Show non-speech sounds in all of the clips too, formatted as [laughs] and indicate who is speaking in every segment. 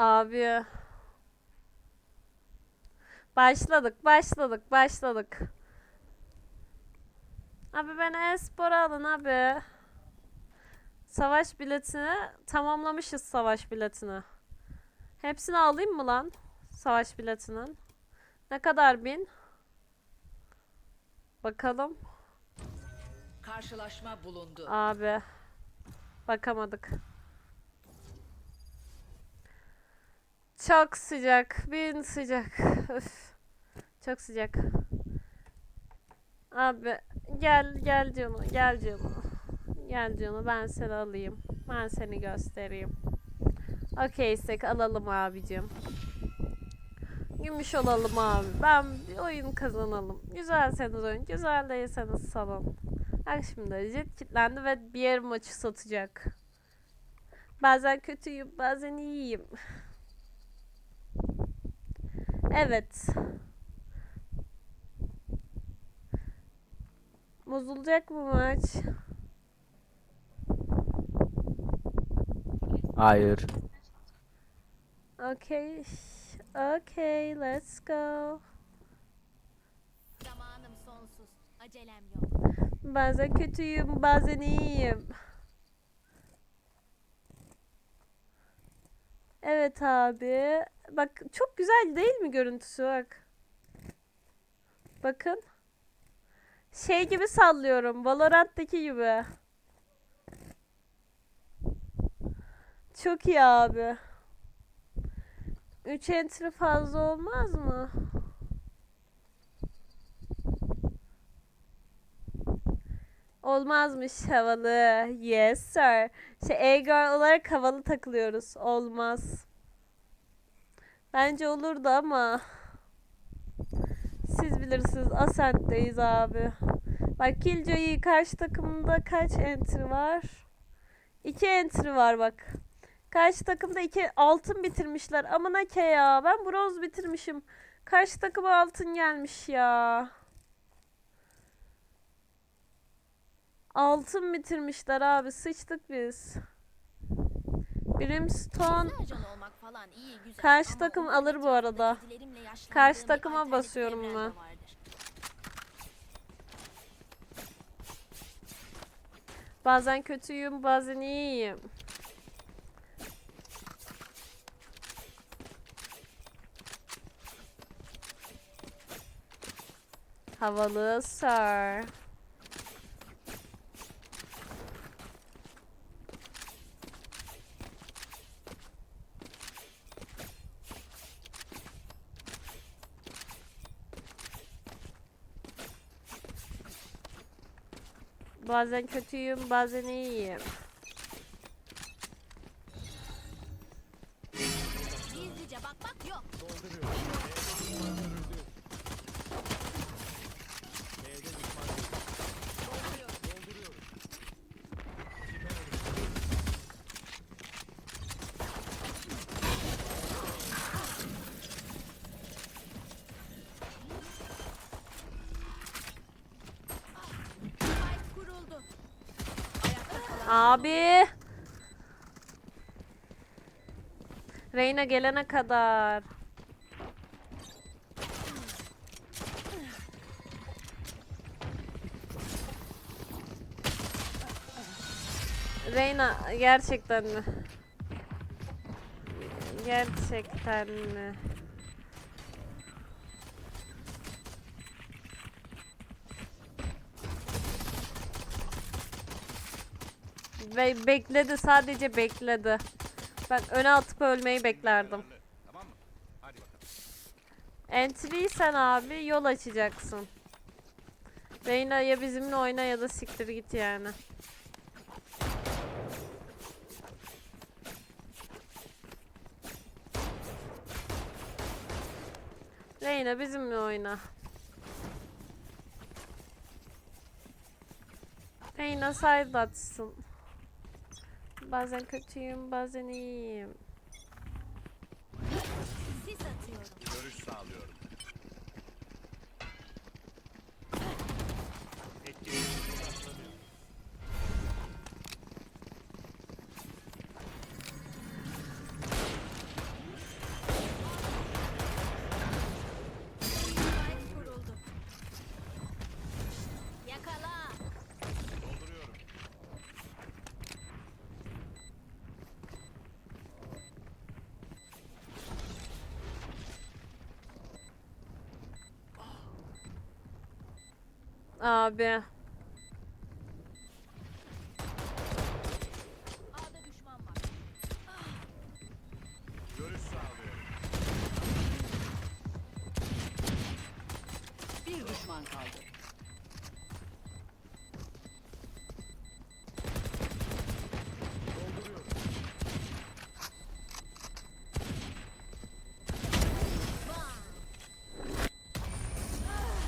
Speaker 1: Abi. Başladık, başladık, başladık. Abi ben e-spor alın abi. Savaş biletini tamamlamışız savaş biletini. Hepsini alayım mı lan? Savaş biletinin. Ne kadar bin? Bakalım.
Speaker 2: Karşılaşma bulundu.
Speaker 1: Abi. Bakamadık. Çok sıcak. Bin sıcak. Öf. Çok sıcak. Abi gel gel canım gel canım. Gel canım ben seni alayım. Ben seni göstereyim. Okeysek alalım abicim. Gümüş olalım abi. Ben oyun kazanalım. Güzelseniz oyun, güzel değilseniz salın. Bak şimdi jet kilitlendi ve bir yer maçı satacak. Bazen kötüyüm, bazen iyiyim. Evet. Bozulacak mı maç?
Speaker 3: Hayır.
Speaker 1: Okay. Okay, let's go.
Speaker 4: Zamanım sonsuz. Acelem yok.
Speaker 1: Bazen kötüyüm, bazen iyiyim. Evet abi. Bak çok güzel değil mi görüntüsü bak. Bakın. Şey gibi sallıyorum. Valorant'taki gibi. Çok iyi abi. 3 entry fazla olmaz mı? Olmazmış havalı. Yes sir. Şey e-girl olarak havalı takılıyoruz. Olmaz. Bence olurdu ama. Siz bilirsiniz. Ascent'teyiz abi. Bak Killjoy'u karşı takımda kaç entry var? 2 entry var bak. Karşı takımda 2 altın bitirmişler. Amına ke ya. Ben bronz bitirmişim. Karşı takıma altın gelmiş ya. Altın bitirmişler abi. Sıçtık biz. Brimstone. Karşı takım alır bu arada. Karşı takıma basıyorum ben. bazen kötüyüm, bazen iyiyim. Havalı sir. Bazen kötüyüm, bazen iyiyim. Reyna gelene kadar. Reyna gerçekten mi? Gerçekten mi? Ve bekledi sadece bekledi. Ben öne atıp ölmeyi beklerdim. Entry sen abi yol açacaksın. Reyna ya bizimle oyna ya da siktir git yani. Reyna bizimle oyna. Reyna side atsın. Bazen kötüyüm, bazen iyiyim.
Speaker 5: Görüş sağlıyorum.
Speaker 1: Abi.
Speaker 2: Bir düşman kaldı.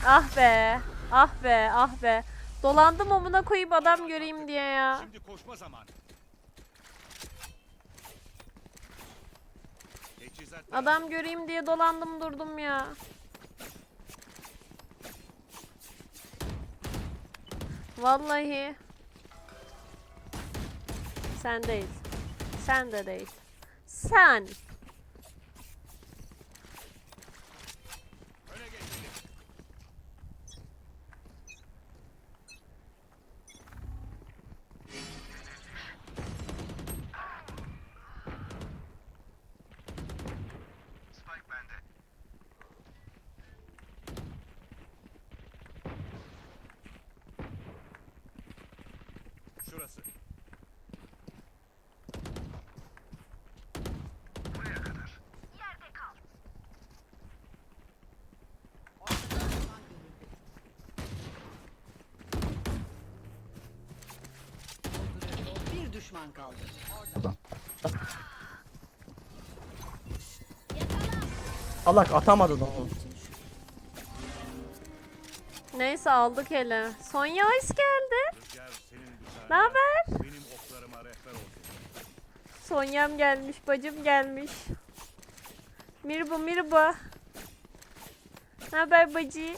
Speaker 1: Ah be. Ah be. Ah be. Dolandım amına koyayım adam göreyim diye ya.
Speaker 5: Şimdi koşma zamanı.
Speaker 1: Adam göreyim diye dolandım durdum ya. Vallahi. Sen değil. Sen de değil. Sen.
Speaker 2: Kaldı.
Speaker 3: Allah atamadı da onu.
Speaker 1: Neyse aldık hele. Sonya hoş geldin. Ne haber? Sonyam gelmiş, bacım gelmiş. Merhaba, merhaba. Ne haber bacı?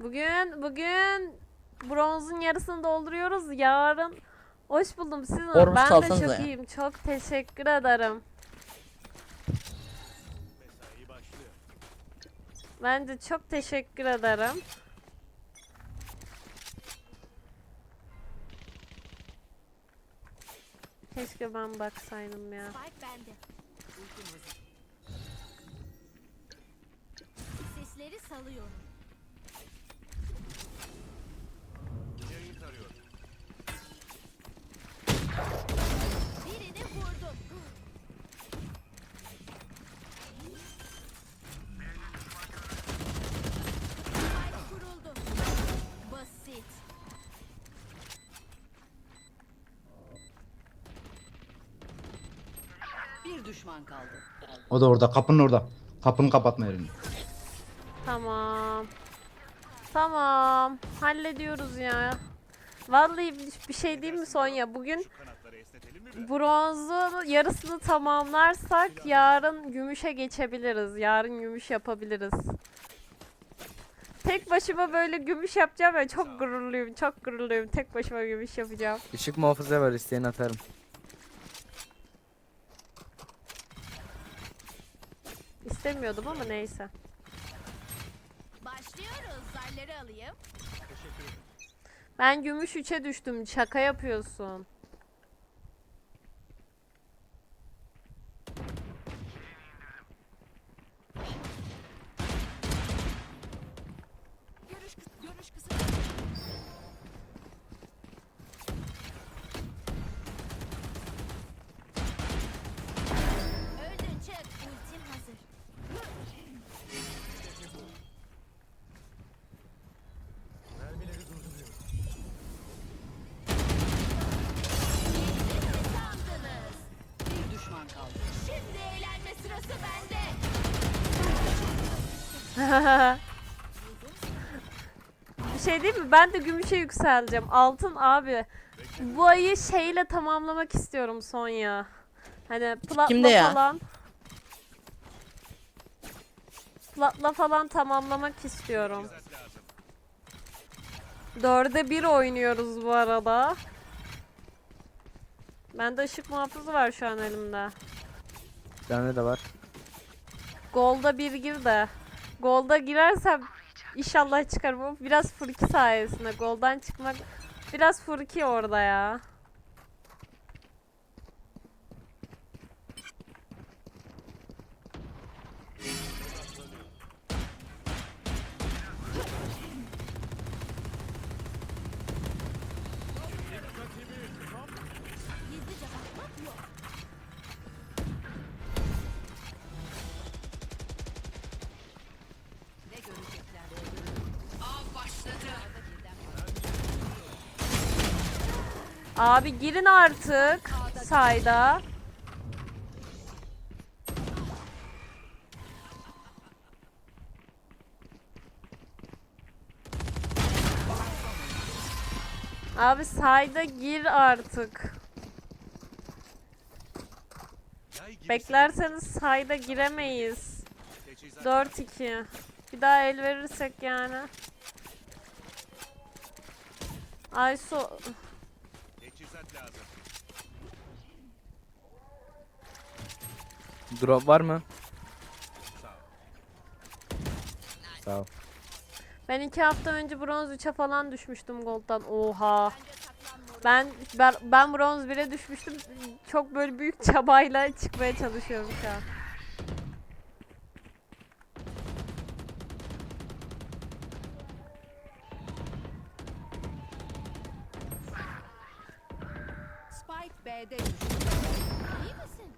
Speaker 1: Bugün, bugün bronzun yarısını dolduruyoruz. Yarın hoş buldum siz. nasıl-
Speaker 3: Orbus
Speaker 1: Ben de çok
Speaker 3: ya.
Speaker 1: iyiyim. Çok teşekkür ederim. Ben de çok teşekkür ederim. Keşke ben baksaydım ya.
Speaker 4: Sesleri salıyorum.
Speaker 2: Düşman kaldı.
Speaker 3: O da orada kapının orada. Kapını kapatma yerini.
Speaker 1: Tamam. Tamam. Hallediyoruz ya. Vallahi bir- şey diyeyim mi Sonya? Bugün bronzun yarısını tamamlarsak yarın gümüşe geçebiliriz. Yarın gümüş yapabiliriz. Tek başıma böyle gümüş yapacağım ve çok gururluyum. Çok gururluyum. Tek başıma gümüş yapacağım.
Speaker 6: Işık muhafıza var isteyen atarım.
Speaker 1: İstemiyordum ama neyse.
Speaker 4: Başlıyoruz. Zarları alayım.
Speaker 1: Ben gümüş 3'e düştüm. Şaka yapıyorsun.
Speaker 2: Bir?
Speaker 1: Ben de gümüşe yükseleceğim. Altın abi. Bu ayı şeyle tamamlamak istiyorum Sonya. Hani platla
Speaker 3: Kimde ya?
Speaker 1: falan. Platla falan tamamlamak istiyorum. Dörde bir oynuyoruz bu arada. Bende ışık muhafızı var şu an elimde.
Speaker 6: Bende de var.
Speaker 1: Golda bir gir de. Golda girersem inşallah çıkarım biraz Furki sayesinde. Goldan çıkmak biraz Furki orada ya. Abi girin artık sayda. Abi sayda gir artık. Beklerseniz sayda giremeyiz.
Speaker 5: teçhizat
Speaker 1: 4-2. Bir daha el verirsek yani. Ayso
Speaker 5: Teçhizat lazım.
Speaker 6: Drop var mı?
Speaker 5: Sağ ol.
Speaker 1: Ben iki hafta önce bronz 3'e falan düşmüştüm gold'dan. Oha. Ben ben, ben bronz 1'e düşmüştüm. Çok böyle büyük [laughs] çabayla çıkmaya çalışıyorum şu an.
Speaker 2: Spike B'de düştü.
Speaker 4: İyi misin?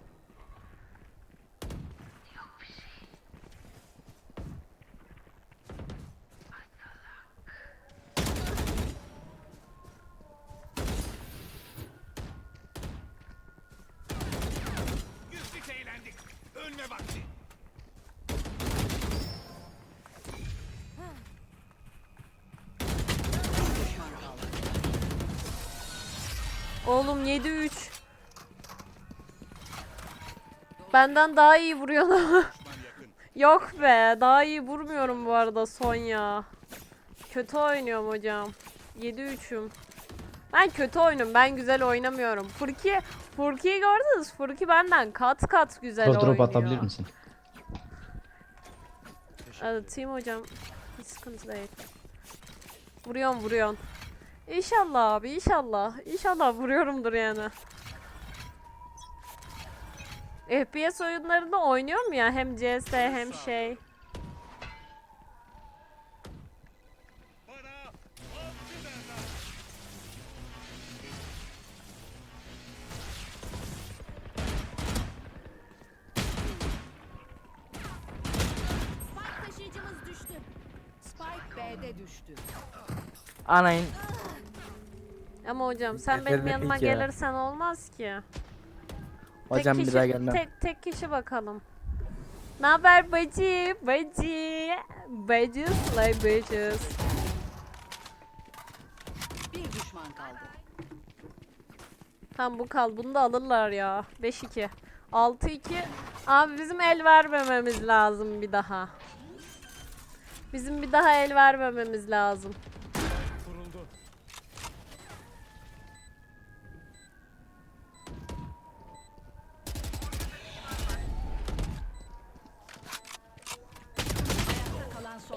Speaker 5: Güldük eğlendik. Ölme vakti.
Speaker 2: Bir düşman kaldı.
Speaker 1: Oğlum 7-3. Benden daha iyi vuruyorsun. [laughs] Yok be, daha iyi vurmuyorum bu arada Sonya. Kötü oynuyorum hocam. 7-3'üm. Ben kötü oynuyorum, ben güzel oynamıyorum. Furki, Furki'yi gördünüz. Furki benden kat kat güzel
Speaker 3: Drop, drop
Speaker 1: oynuyor.
Speaker 3: atabilir misin?
Speaker 1: Atayım hocam. Hiç sıkıntı değil. Vuruyorsun vuruyorsun. İnşallah abi inşallah. İnşallah vuruyorumdur yani. FPS oyunlarında oynuyorum ya hem CS hem şey.
Speaker 4: Spike taşıyıcımız düştü.
Speaker 2: Spike B'de düştü.
Speaker 6: Anayın.
Speaker 1: Ama hocam sen
Speaker 6: Efendim,
Speaker 1: benim yanıma
Speaker 6: ya.
Speaker 1: gelirsen olmaz ki.
Speaker 6: Hocam
Speaker 1: tek
Speaker 6: bir daha
Speaker 1: kişi,
Speaker 6: gelmem.
Speaker 1: Tek, tek kişi bakalım. Ne haber bacı? Bacı. Bacı slay bitches.
Speaker 2: Bir düşman kaldı.
Speaker 1: Tam bu kal. Bunu da alırlar ya. 5-2. 6-2. Abi bizim el vermememiz lazım bir daha. Bizim bir daha el vermememiz lazım.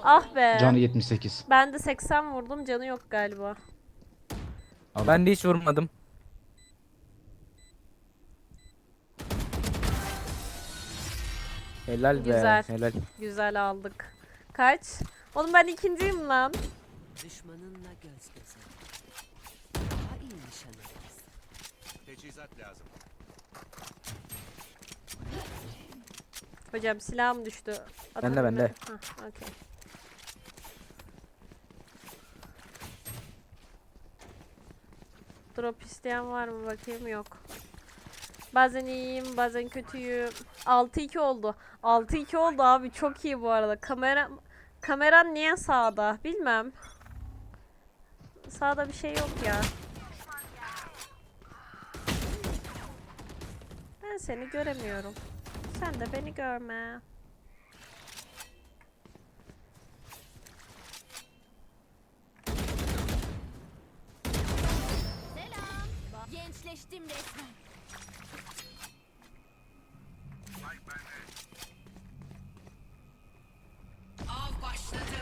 Speaker 1: Ah be.
Speaker 3: Canı 78.
Speaker 1: Ben de 80 vurdum. Canı yok galiba.
Speaker 6: Ben de hiç vurmadım. Helal be.
Speaker 1: Güzel.
Speaker 6: Helal.
Speaker 1: Güzel aldık. Kaç? Oğlum ben ikinciyim lan.
Speaker 2: Düşmanınla göz göze. Daha iyi nişan alırız.
Speaker 5: Teçhizat lazım.
Speaker 1: Hocam silahım düştü.
Speaker 6: Bende,
Speaker 1: Atalım
Speaker 6: bende.
Speaker 1: mı? Hah, okey. Drop isteyen var mı bakayım yok. Bazen iyiyim bazen kötüyüm. 6-2 oldu. 6-2 oldu abi çok iyi bu arada. Kamera kameran niye sağda bilmem. Sağda bir şey yok ya. Ben seni göremiyorum. Sen de beni görme.
Speaker 4: Gençleştim resmen.
Speaker 2: Av başladı.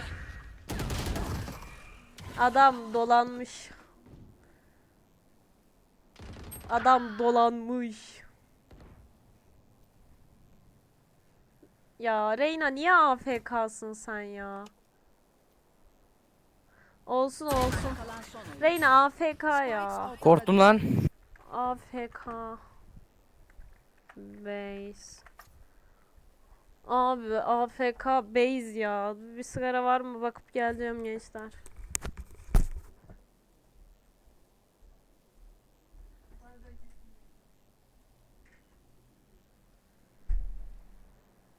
Speaker 1: Adam dolanmış. Adam dolanmış. Ya Reyna niye AFK'sın sen ya? Olsun olsun. Reyna AFK ya.
Speaker 6: Korktum lan.
Speaker 1: AFK base. Abi AFK base ya. Bir sigara var mı? Bakıp geleceğim gençler.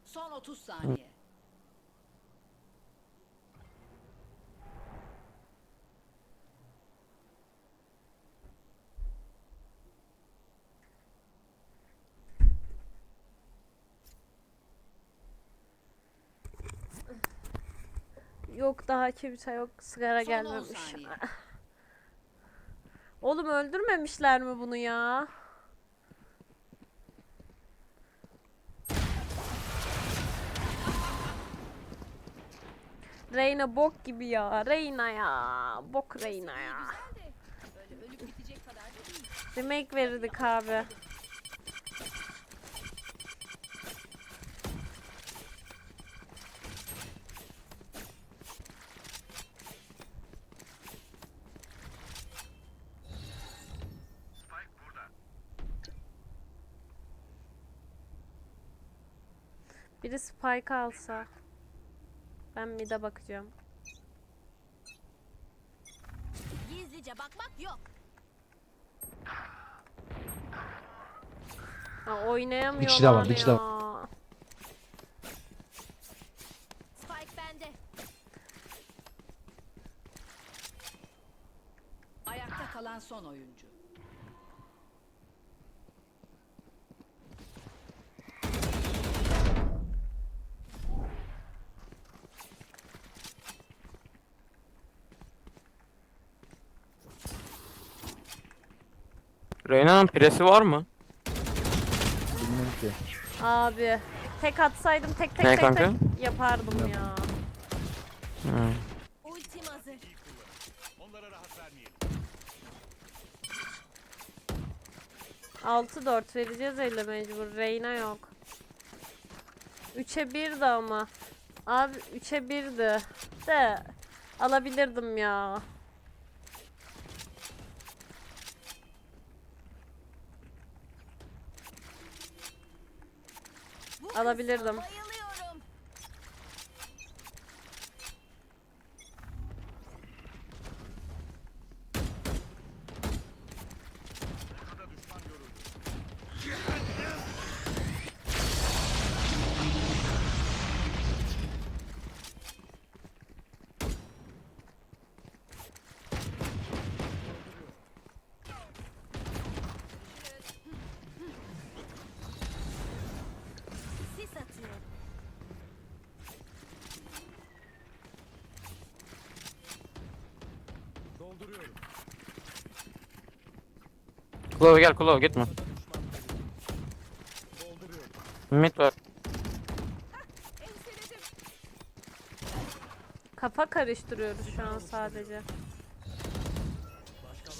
Speaker 2: Son 30 saniye.
Speaker 1: Yok daha kimse yok. Sigara
Speaker 2: Son on
Speaker 1: gelmemiş. [laughs] Oğlum öldürmemişler mi bunu ya? Reyna bok gibi ya. Reyna ya. Bok Reyna ya. Remake verirdik abi. Biri spike alsa. Ben mid'e bakacağım.
Speaker 4: Gizlice bakmak yok.
Speaker 1: Ha, oynayamıyorlar
Speaker 3: Bir kişi daha var, bir kişi daha.
Speaker 4: Spike bende.
Speaker 2: Ayakta kalan son oyuncu.
Speaker 7: Reyna'nın presi var mı?
Speaker 6: Bilmiyorum ki.
Speaker 1: Abi tek atsaydım tek tek
Speaker 7: Ne
Speaker 1: tek
Speaker 7: kanka?
Speaker 1: tek yapardım ya.
Speaker 7: Hı.
Speaker 4: Ultim hazır.
Speaker 5: Onlara rahat vermeyelim.
Speaker 1: 6-4 vereceğiz elle mecbur. Reyna yok. 3'e 1'di ama. Abi 3'e 1'di. De alabilirdim ya. Alabilirdim.
Speaker 7: Klov gel Klov gitme.
Speaker 5: Dolduruyorum.
Speaker 7: Mid var.
Speaker 1: Kafa karıştırıyoruz şu an sadece.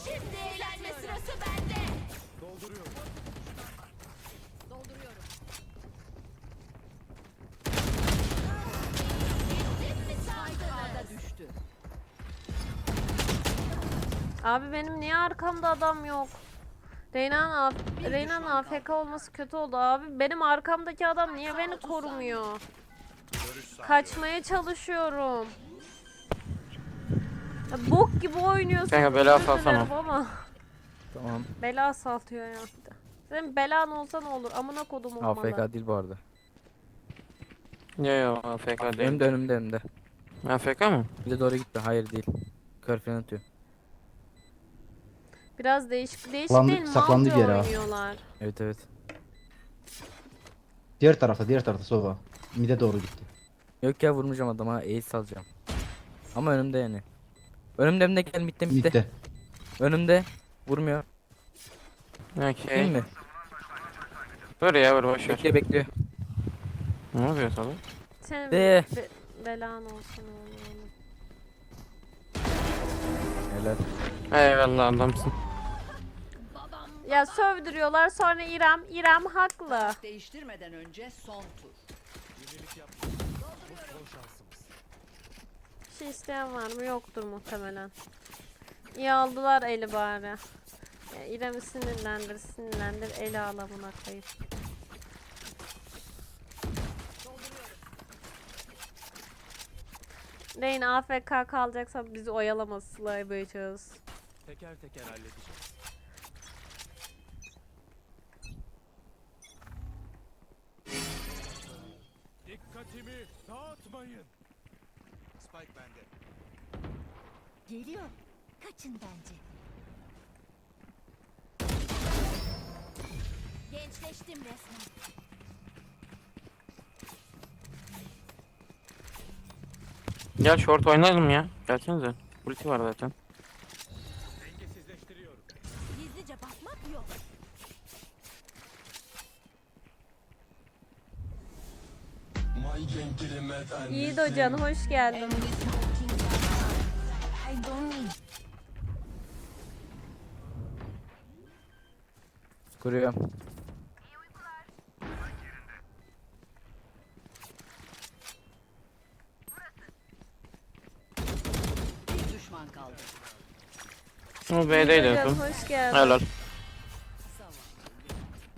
Speaker 4: Şimdi eğlenme sırası bende.
Speaker 5: Dolduruyorum.
Speaker 4: Dolduruyorum.
Speaker 2: Düştü.
Speaker 1: Abi benim niye arkamda adam yok? Reyna'nın af- Reyna'nın AFK olması kötü oldu abi. Benim arkamdaki adam niye beni korumuyor? Kaçmaya çalışıyorum. Ya bok gibi oynuyorsun.
Speaker 7: Kanka bela salsana.
Speaker 1: Ama
Speaker 6: Tamam.
Speaker 1: bela saltıyor ya. Senin belan olsa ne olur? Amına kodum olmalı.
Speaker 6: AFK değil bu arada.
Speaker 7: Yo yo AFK değil.
Speaker 6: Önümde önümde önümde.
Speaker 7: AFK mı?
Speaker 6: Bir de doğru gitti. Hayır değil. Kör falan atıyor.
Speaker 1: Biraz değişik değişik
Speaker 3: Saklandı-
Speaker 1: değil
Speaker 3: saklandı
Speaker 1: malca
Speaker 3: bir yere ha.
Speaker 1: oynuyorlar.
Speaker 6: Evet evet.
Speaker 3: Diğer tarafa diğer tarafa sova. Mide doğru gitti.
Speaker 6: Yok ya vurmayacağım adama. Ace alacağım. Ama önümde yani. Önümde önümde gel mitte mitte.
Speaker 3: Midde.
Speaker 6: Önümde. Vurmuyor. Değil
Speaker 7: Okey.
Speaker 6: mi?
Speaker 7: Dur ya vur boş ver.
Speaker 6: Bekliyor bekliyor.
Speaker 7: Ne yapıyorsun oğlum?
Speaker 1: Senin
Speaker 6: De.
Speaker 1: be- belan olsun oğlum.
Speaker 6: Helal.
Speaker 7: Eyvallah adamsın.
Speaker 1: Ya sövdürüyorlar sonra İrem. İrem haklı.
Speaker 2: Değiştirmeden önce son tur.
Speaker 5: Yenilik şansımız.
Speaker 1: Bir şey isteyen var mı? Yoktur muhtemelen. İyi aldılar eli bari. Ya İrem'i sinirlendir, sinirlendir. Eli al amına koyayım. Lane AFK kalacaksa bizi oyalaması slaybayacağız.
Speaker 5: Teker teker halledeceğiz.
Speaker 4: Geliyor. Kaçın bence. Gençleştim resmen.
Speaker 7: Gel short oynayalım ya. Gelsenize. Ulti var zaten.
Speaker 4: Gizlice bakmak yok.
Speaker 1: Yiğit Hocan hoş geldin.
Speaker 6: Kuruyorum.
Speaker 2: Bir düşman kaldı.
Speaker 7: B'deydi.
Speaker 1: Hocam
Speaker 7: son.
Speaker 1: hoş geldin.
Speaker 7: Helal.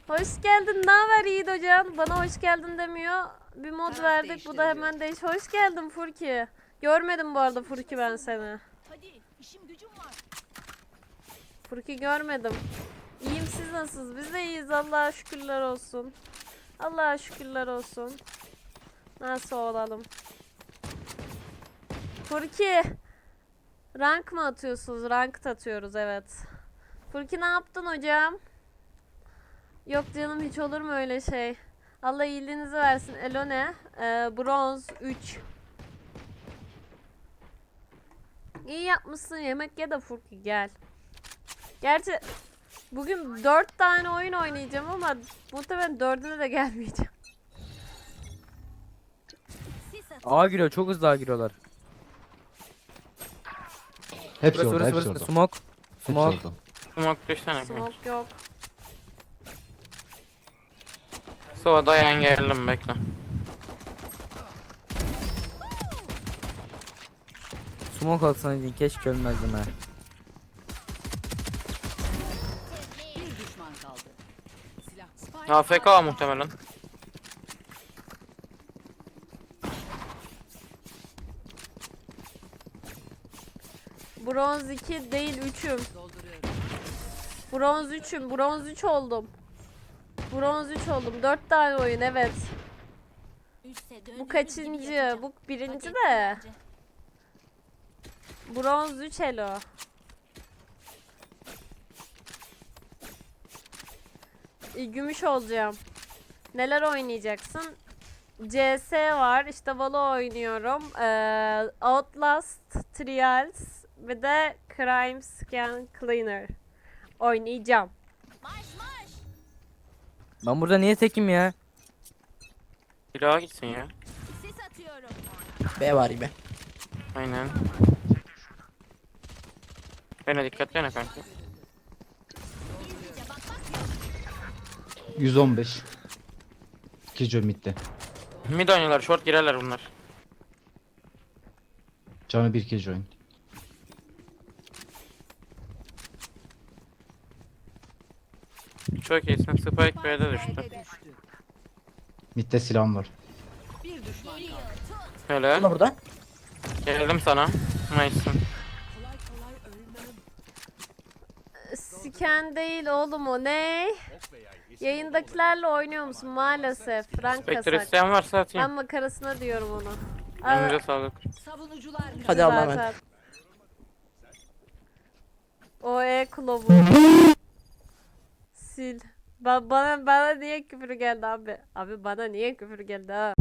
Speaker 1: Hoş geldin. Ne haber Yiğit Hocam? Bana hoş geldin demiyor. Bir mod
Speaker 2: Taraf
Speaker 1: verdik. Bu da hemen değiş. Hoş geldin Furki. Görmedim bu arada Furki ben seni.
Speaker 4: Hadi işim gücüm var.
Speaker 1: Furki görmedim. İyiyim siz nasılsınız? Biz de iyiyiz. Allah'a şükürler olsun. Allah'a şükürler olsun. Nasıl olalım? Furki. Rank mı atıyorsunuz? Rank atıyoruz evet. Furki ne yaptın hocam? Yok canım hiç olur mu öyle şey? Allah iyiliğinizi versin. Elone. Ee, bronz 3. İyi yapmışsın. Yemek ye de Furki gel. Gerçi bugün dört tane oyun oynayacağım ama muhtemelen dördüne de gelmeyeceğim.
Speaker 6: A giriyor. Çok hızlı A giriyorlar.
Speaker 3: Hepsi
Speaker 6: Burası
Speaker 3: orada,
Speaker 6: burası
Speaker 3: hepsi
Speaker 6: burası.
Speaker 3: orada.
Speaker 6: Smoke.
Speaker 3: Hepsi
Speaker 6: Smoke.
Speaker 3: orada.
Speaker 7: Smoke düşsene.
Speaker 1: Smoke yok.
Speaker 7: Sova dayan geldim bekle.
Speaker 6: Smoke atsaydın keşke ölmezdim ha.
Speaker 7: AFK muhtemelen.
Speaker 1: Bronz 2 değil 3'üm.
Speaker 2: dolduruyorum.
Speaker 1: Bronz 3'üm. Bronz 3 oldum. Bronz 3 oldum. 4 tane oyun evet. Bu kaçıncı? Bu birinci de. Bronz 3 elo. Gümüş olacağım. Neler oynayacaksın? CS var. işte Valo oynuyorum. Ee, Outlast, Trials ve de Crime Scan Cleaner oynayacağım.
Speaker 6: Ben burada niye tekim ya?
Speaker 7: Silah'a gitsin ya.
Speaker 6: B var be.
Speaker 7: Aynen. Bana dikkatli oyna kanka.
Speaker 3: 115. Kijo midde.
Speaker 7: Mid oynuyorlar, short girerler bunlar.
Speaker 3: Canı bir Kijo oyun.
Speaker 7: Çok iyisin. Spike B'de düştü.
Speaker 3: Midde silahım var.
Speaker 7: Helal.
Speaker 6: burada.
Speaker 7: Geldim sana. Nice'ın.
Speaker 1: Scan değil oğlum o ne? Yayındakilerle oynuyor musun? Maalesef. Rank
Speaker 7: Spectre
Speaker 1: kasak.
Speaker 7: isteyen varsa atayım.
Speaker 1: Ben makarasına diyorum onu. Aa,
Speaker 7: sağlık.
Speaker 2: Savunucular
Speaker 6: Hadi Allah'a emanet.
Speaker 1: zaten. O e kılavu. Sil. Ba bana bana niye küfür geldi abi? Abi bana niye küfür geldi ha?